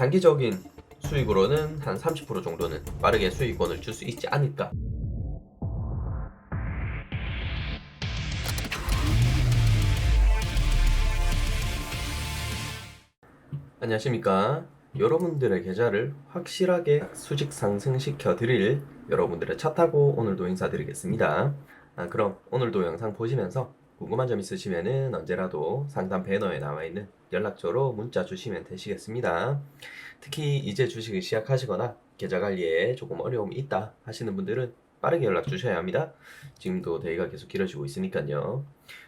단기적인 수익으로는 한 30% 정도는 빠르게 수익권을 줄 수 있지 않을까. 안녕하십니까. 여러분들의 계좌를 확실하게 수직 상승시켜 드릴 여러분들의 차 타고 오늘도 인사드리겠습니다. 아, 그럼 오늘도 영상 보시면서 궁금한 점 있으시면은 언제라도 상단 배너에 나와 있는 연락처로 문자 주시면 되시겠습니다. 특히 이제 주식을 시작하시거나 계좌 관리에 조금 어려움이 있다 하시는 분들은 빠르게 연락 주셔야 합니다. 지금도 대기가 계속 길어지고 있으니까요.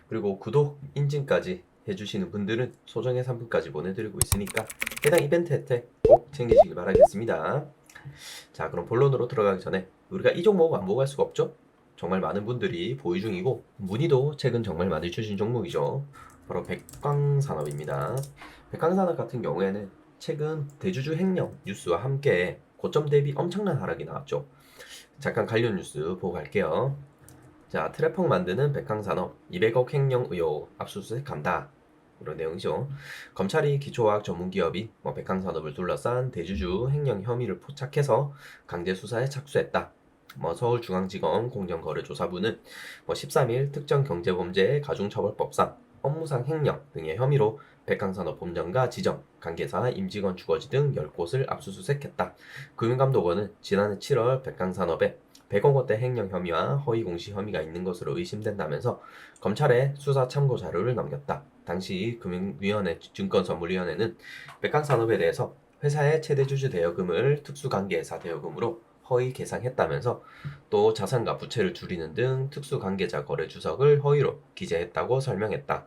그리고 구독, 인증까지 해주시는 분들은 소정의 상품까지 보내드리고 있으니까 해당 이벤트 혜택 꼭 챙기시길 바라겠습니다. 자, 그럼 본론으로 들어가기 전에 우리가 이 종목 안 보고 갈 수가 없죠? 정말 많은 분들이 보유 중이고 문의도 최근 정말 많이 주신 종목이죠. 바로 백광산업입니다. 백광산업 같은 경우에는 최근 대주주 횡령 뉴스와 함께 고점 대비 엄청난 하락이 나왔죠. 잠깐 관련 뉴스 보고 갈게요. 자, 트래펑 만드는 백광산업 200억 횡령 의혹 압수수색 간다. 이런 내용이죠. 검찰이 기초화학 전문기업인 뭐 백광산업을 둘러싼 대주주 횡령 혐의를 포착해서 강제 수사에 착수했다. 뭐 서울중앙지검 공정거래조사부는 뭐 13일 특정 경제범죄 가중처벌법상 업무상 횡령 등의 혐의로 백광산업 본점과 지점, 관계사, 임직원 주거지 등 10곳을 압수수색했다. 금융감독원은 지난해 7월 백광산업에 100억 원대 횡령 혐의와 허위 공시 혐의가 있는 것으로 의심된다면서 검찰에 수사 참고 자료를 넘겼다. 당시 금융위원회 증권선물위원회는 백광산업에 대해서 회사의 최대 주주 대여금을 특수관계사 대여금으로 허위 계상했다면서 또 자산과 부채를 줄이는 등 특수 관계자 거래 주석을 허위로 기재했다고 설명했다.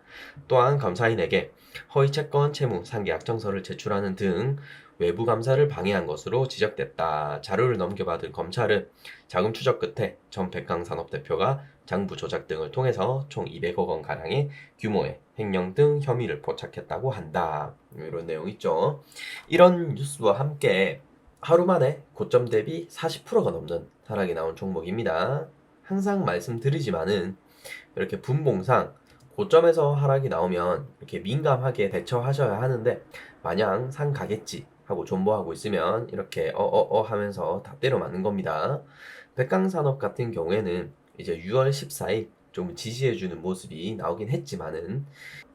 또한 감사인에게 허위 채권 채무 상계 약정서를 제출하는 등 외부 감사를 방해한 것으로 지적됐다. 자료를 넘겨받은 검찰은 자금 추적 끝에 전 백강 산업 대표가 장부 조작 등을 통해서 총 200억 원 가량의 규모의 횡령 등 혐의를 포착했다고 한다. 이런 내용 있죠. 이런 뉴스와 함께 하루 만에 고점 대비 40%가 넘는 하락이 나온 종목입니다. 항상 말씀드리지만은 이렇게 분봉상 고점에서 하락이 나오면 이렇게 민감하게 대처하셔야 하는데 마냥 상 가겠지 하고 존버하고 있으면 이렇게 어어어 하면서 다 때려 맞는 겁니다. 백강산업 같은 경우에는 이제 6월 14일 좀 지지해주는 모습이 나오긴 했지만은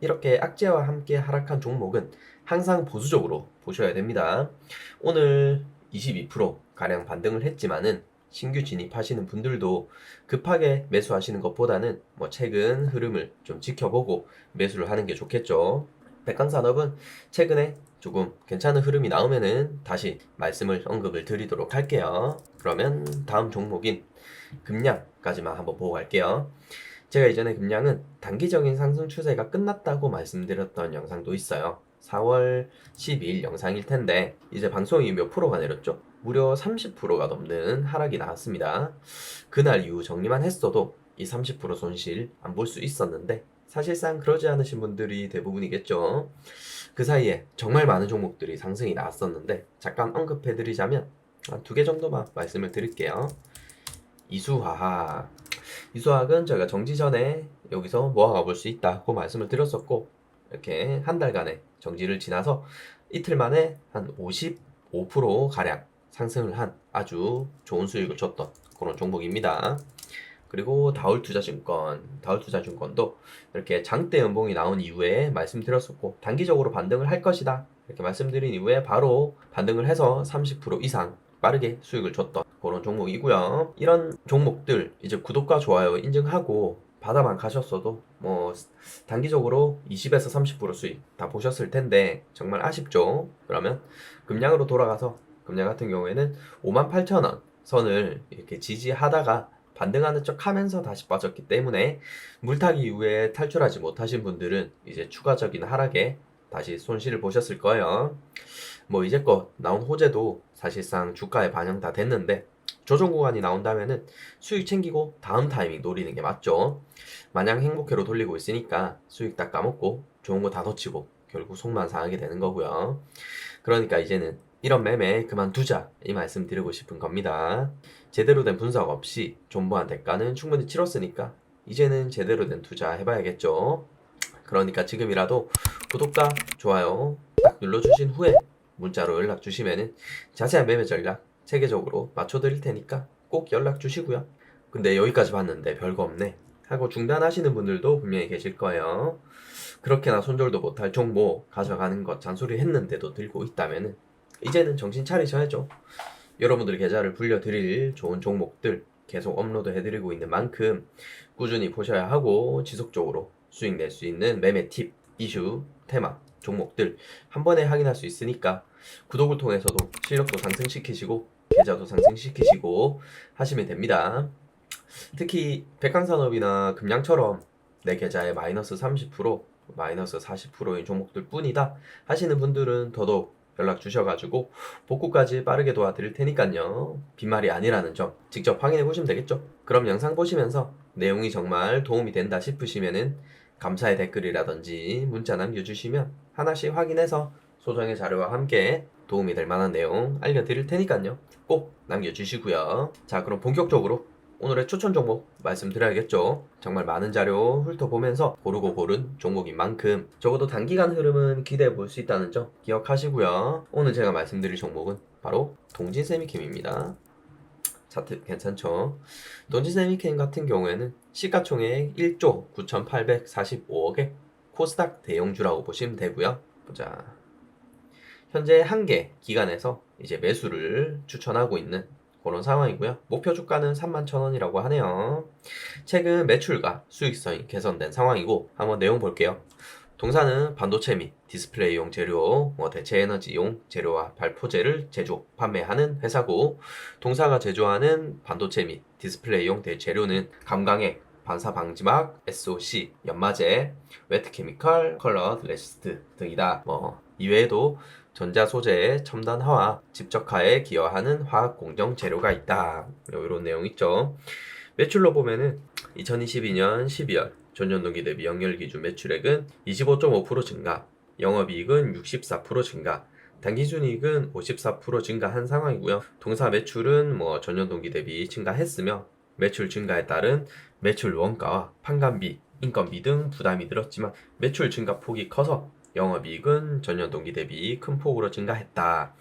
이렇게 악재와 함께 하락한 종목은 항상 보수적으로 보셔야 됩니다. 오늘 22% 가량 반등을 했지만은 신규 진입하시는 분들도 급하게 매수하시는 것보다는 뭐 최근 흐름을 좀 지켜보고 매수를 하는 게 좋겠죠. 백강산업은 최근에 조금 괜찮은 흐름이 나오면은 다시 말씀을 언급을 드리도록 할게요. 그러면 다음 종목인 금량까지만 한번 보고 갈게요. 제가 이전에 금량은 단기적인 상승 추세가 끝났다고 말씀드렸던 영상도 있어요. 4월 12일 영상일 텐데 이제 방송이 몇 프로가 내렸죠? 무려 30%가 넘는 하락이 나왔습니다. 그날 이후 정리만 했어도 이 30% 손실 안 볼 수 있었는데 사실상 그러지 않으신 분들이 대부분이겠죠. 그 사이에 정말 많은 종목들이 상승이 나왔었는데 잠깐 언급해드리자면 두 개 정도만 말씀을 드릴게요. 이수화학 이수화학은 저희가 정지 전에 여기서 모아가 볼 수 있다고 말씀을 드렸었고 이렇게 한 달간의 정지를 지나서 이틀 만에 한 55% 가량 상승을 한 아주 좋은 수익을 줬던 그런 종목입니다. 그리고 다울투자증권, 다울투자증권도 이렇게 장대 연봉이 나온 이후에 말씀드렸었고 단기적으로 반등을 할 것이다 이렇게 말씀드린 이후에 바로 반등을 해서 30% 이상 빠르게 수익을 줬던 그런 종목이고요. 이런 종목들 이제 구독과 좋아요 인증하고 받아만 가셨어도 뭐 단기적으로 20에서 30% 수익 다 보셨을 텐데 정말 아쉽죠. 그러면 금량으로 돌아가서 금량 같은 경우에는 58,000원 선을 이렇게 지지하다가 반등하는 척 하면서 다시 빠졌기 때문에 물타기 이후에 탈출하지 못하신 분들은 이제 추가적인 하락에 다시 손실을 보셨을 거예요. 뭐 이제껏 나온 호재도 사실상 주가에 반영 다 됐는데 조정 구간이 나온다면은 수익 챙기고 다음 타이밍 노리는 게 맞죠. 마냥 행복회로 돌리고 있으니까 수익 다 까먹고 좋은 거 다 놓치고 결국 속만 상하게 되는 거고요. 그러니까 이제는 이런 매매 그만두자 이 말씀 드리고 싶은 겁니다. 제대로 된 분석 없이 존버한 대가는 충분히 치렀으니까 이제는 제대로 된 투자 해봐야겠죠. 그러니까 지금이라도 구독과 좋아요 딱 눌러주신 후에 문자로 연락 주시면은 자세한 매매 전략 체계적으로 맞춰 드릴 테니까 꼭 연락 주시고요. 근데 여기까지 봤는데 별거 없네 하고 중단하시는 분들도 분명히 계실 거예요. 그렇게나 손절도 못할 종목 가져가는 것 잔소리 했는데도 들고 있다면은 이제는 정신 차리셔야죠. 여러분들 계좌를 불려드릴 좋은 종목들 계속 업로드 해드리고 있는 만큼 꾸준히 보셔야 하고 지속적으로 수익 낼 수 있는 매매 팁, 이슈, 테마, 종목들 한 번에 확인할 수 있으니까 구독을 통해서도 실력도 상승시키시고 계좌도 상승시키시고 하시면 됩니다. 특히 백강산업이나 금양처럼 내 계좌에 마이너스 30% 마이너스 40%인 종목들 뿐이다 하시는 분들은 더더욱 연락 주셔가지고 복구까지 빠르게 도와드릴 테니까요 빈말이 아니라는 점 직접 확인해 보시면 되겠죠 그럼 영상 보시면서 내용이 정말 도움이 된다 싶으시면은 감사의 댓글이라든지 문자 남겨주시면 하나씩 확인해서 소정의 자료와 함께 도움이 될 만한 내용 알려드릴 테니까요 꼭 남겨주시고요 자 그럼 본격적으로 오늘의 추천 종목 말씀드려야겠죠. 정말 많은 자료 훑어보면서 고르고 고른 종목인 만큼 적어도 단기간 흐름은 기대해 볼 수 있다는 점 기억하시고요. 오늘 제가 말씀드릴 종목은 바로 동진 세미캠입니다. 차트 괜찮죠? 동진세미캠 같은 경우에는 시가총액 1조 9,845억의 코스닥 대형주라고 보시면 되고요. 보자. 현재 한 개 기간에서 이제 매수를 추천하고 있는 그런 상황이고요. 목표 주가는 31,000원이라고 하네요. 최근 매출과 수익성이 개선된 상황이고 한번 내용 볼게요. 동사는 반도체 및 디스플레이용 재료, 뭐 대체 에너지용 재료와 발포제를 제조, 판매하는 회사고 동사가 제조하는 반도체 및 디스플레이용 대재료는 감광액, 반사 방지막, SOC, 연마제, 웨트 케미컬, 컬러 레시스트 등이다. 뭐 이외에도 전자 소재의 첨단화와 집적화에 기여하는 화학 공정 재료가 있다. 이런 내용 있죠. 매출로 보면은 2022년 12월 전년동기 대비 연결 기준 매출액은 25.5% 증가, 영업이익은 64% 증가, 단기순이익은 54% 증가한 상황이고요. 동사 매출은 뭐 전년 동기 대비 증가했으며 매출 증가에 따른 매출 원가와 판관비, 인건비 등 부담이 늘었지만 매출 증가 폭이 커서 영업이익은 전년 동기 대비 큰 폭으로 증가했다.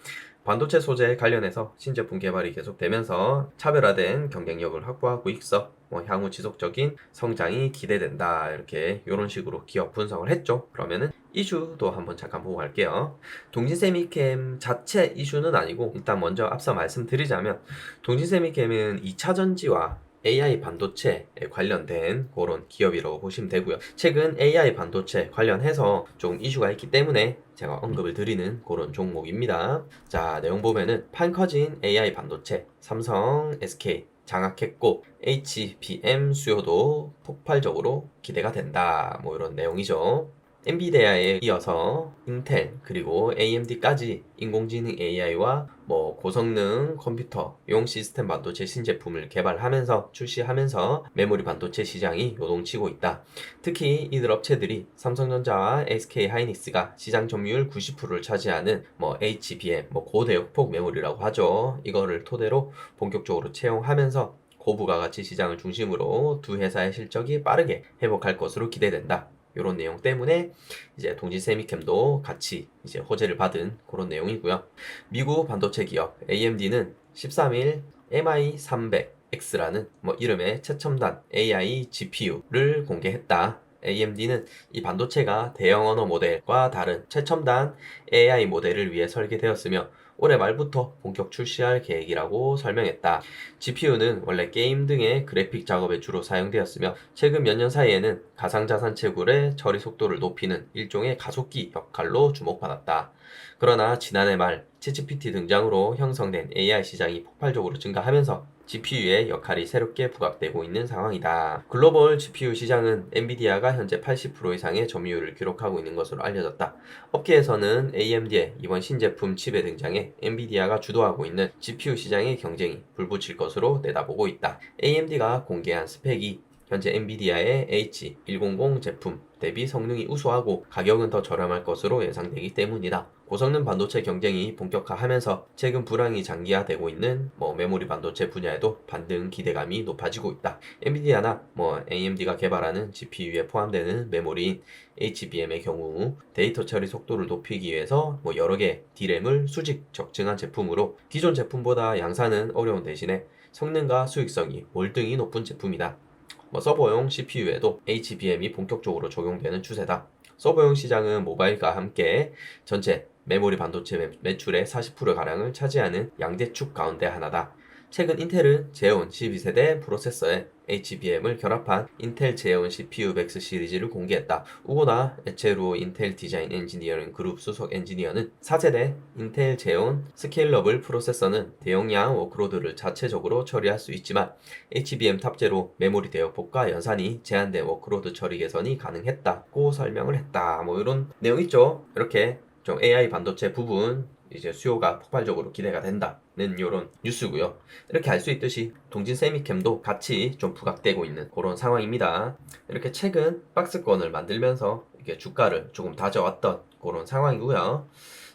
반도체 소재 관련해서 신제품 개발이 계속되면서 차별화된 경쟁력을 확보하고 있어 뭐 향후 지속적인 성장이 기대된다 이렇게 이런 식으로 기업 분석을 했죠. 그러면은 이슈도 한번 잠깐 보고 갈게요. 동진세미캠 자체 이슈는 아니고 일단 먼저 앞서 말씀드리자면 동진세미캠은 2차 전지와 AI 반도체에 관련된 그런 기업이라고 보시면 되고요. 최근 AI 반도체 관련해서 좀 이슈가 있기 때문에 제가 언급을 드리는 그런 종목입니다. 자, 내용 보면은 판 커진 AI 반도체, 삼성, SK 장악했고 HBM 수요도 폭발적으로 기대가 된다. 뭐 이런 내용이죠. 엔비디아에 이어서 인텔 그리고 AMD까지 인공지능 AI와 뭐 고성능 컴퓨터 용 시스템 반도체 신제품을 개발하면서 출시하면서 메모리 반도체 시장이 요동치고 있다. 특히 이들 업체들이 삼성전자와 SK 하이닉스가 시장 점유율 90%를 차지하는 뭐 HBM, 뭐 고대역폭 메모리라고 하죠. 이거를 토대로 본격적으로 채용하면서 고부가 가치 시장을 중심으로 두 회사의 실적이 빠르게 회복할 것으로 기대된다. 이런 내용 때문에 이제 동진 세미캠도 같이 이제 호재를 받은 그런 내용이고요. 미국 반도체 기업 AMD는 13일 MI300X라는 뭐 이름의 최첨단 AI GPU를 공개했다. AMD는 이 반도체가 대형 언어 모델과 다른 최첨단 AI 모델을 위해 설계되었으며 올해 말부터 본격 출시할 계획이라고 설명했다. GPU는 원래 게임 등의 그래픽 작업에 주로 사용되었으며 최근 몇 년 사이에는 가상자산 채굴의 처리 속도를 높이는 일종의 가속기 역할로 주목받았다. 그러나 지난해 말 챗GPT 등장으로 형성된 AI 시장이 폭발적으로 증가하면서 GPU의 역할이 새롭게 부각되고 있는 상황이다. 글로벌 GPU 시장은 엔비디아가 현재 80% 이상의 점유율을 기록하고 있는 것으로 알려졌다. 업계에서는 AMD의 이번 신제품 칩의 등장에 엔비디아가 주도하고 있는 GPU 시장의 경쟁이 불붙일 것으로 내다보고 있다. AMD가 공개한 스펙이 현재 엔비디아의 H100 제품 대비 성능이 우수하고 가격은 더 저렴할 것으로 예상되기 때문이다. 고성능 반도체 경쟁이 본격화하면서 최근 불황이 장기화되고 있는 뭐 메모리 반도체 분야에도 반등 기대감이 높아지고 있다. 엔비디아나 뭐 AMD가 개발하는 GPU에 포함되는 메모리인 HBM의 경우 데이터 처리 속도를 높이기 위해서 뭐 여러 개 D램을 수직 적층한 제품으로 기존 제품보다 양산은 어려운 대신에 성능과 수익성이 월등히 높은 제품이다. 뭐 서버용 CPU에도 HBM이 본격적으로 적용되는 추세다. 서버용 시장은 모바일과 함께 전체 메모리 반도체 매- 매출의 40%가량을 차지하는 양대축 가운데 하나다. 최근 인텔은 제온 12세대 프로세서에 HBM을 결합한 인텔 제온 CPU 맥스 시리즈를 공개했다. 우고나 에체루 인텔 디자인 엔지니어링 그룹 수석 엔지니어는 4세대 인텔 제온 스케일러블 프로세서는 대용량 워크로드를 자체적으로 처리할 수 있지만 HBM 탑재로 메모리 대역폭과 연산이 제한된 워크로드 처리 개선이 가능했다고 설명을 했다. 뭐 이런 내용 있죠. 이렇게 좀 AI 반도체 부분 이제 수요가 폭발적으로 기대가 된다는 이런 뉴스고요. 이렇게 알 수 있듯이 동진 세미캠도 같이 좀 부각되고 있는 그런 상황입니다. 이렇게 최근 박스권을 만들면서 이게 주가를 조금 다져왔던 그런 상황이고요.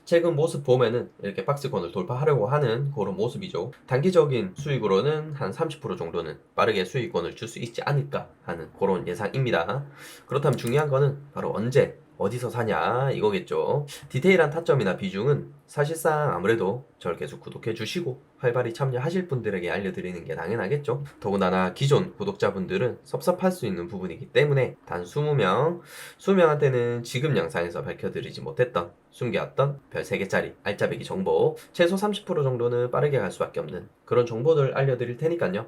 최근 모습 보면은 이렇게 박스권을 돌파하려고 하는 그런 모습이죠. 단기적인 수익으로는 한 30% 정도는 빠르게 수익권을 줄 수 있지 않을까 하는 그런 예상입니다. 그렇다면 중요한 거는 바로 언제 어디서 사냐 이거겠죠. 디테일한 타점이나 비중은 사실상 아무래도 저를 계속 구독해 주시고 활발히 참여하실 분들에게 알려드리는 게 당연하겠죠. 더군다나 기존 구독자분들은 섭섭할 수 있는 부분이기 때문에 단 20명, 20명한테는 지금 영상에서 밝혀드리지 못했던 숨겨왔던 별 3개짜리 알짜배기 정보 최소 30% 정도는 빠르게 갈 수밖에 없는 그런 정보들 알려드릴 테니까요.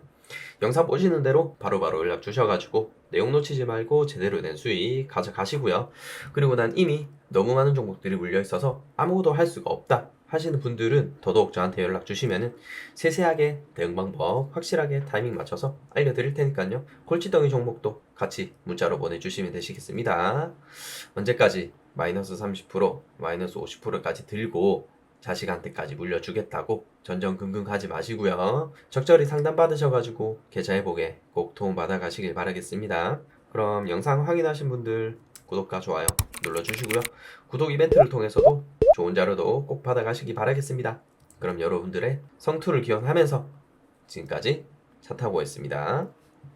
영상 보시는 대로 바로바로 연락 주셔가지고 내용 놓치지 말고 제대로 된 수익 가져가시고요. 그리고 난 이미 너무 많은 종목들이 물려 있어서 아무것도 할 수가 없다 하시는 분들은 더더욱 저한테 연락 주시면은 세세하게 대응 방법 확실하게 타이밍 맞춰서 알려드릴 테니까요. 골치덩이 종목도 같이 문자로 보내주시면 되시겠습니다. 언제까지 마이너스 30% 마이너스 50%까지 들고 자식한테까지 물려주겠다고 전전긍긍하지 마시고요. 적절히 상담 받으셔가지고 계좌 회복에 꼭 도움 받아 가시길 바라겠습니다. 그럼 영상 확인하신 분들 구독과 좋아요 눌러주시고요. 구독 이벤트를 통해서도 좋은 자료도 꼭 받아가시기 바라겠습니다. 그럼 여러분들의 성투를 기원하면서 지금까지 차 타고 있습니다.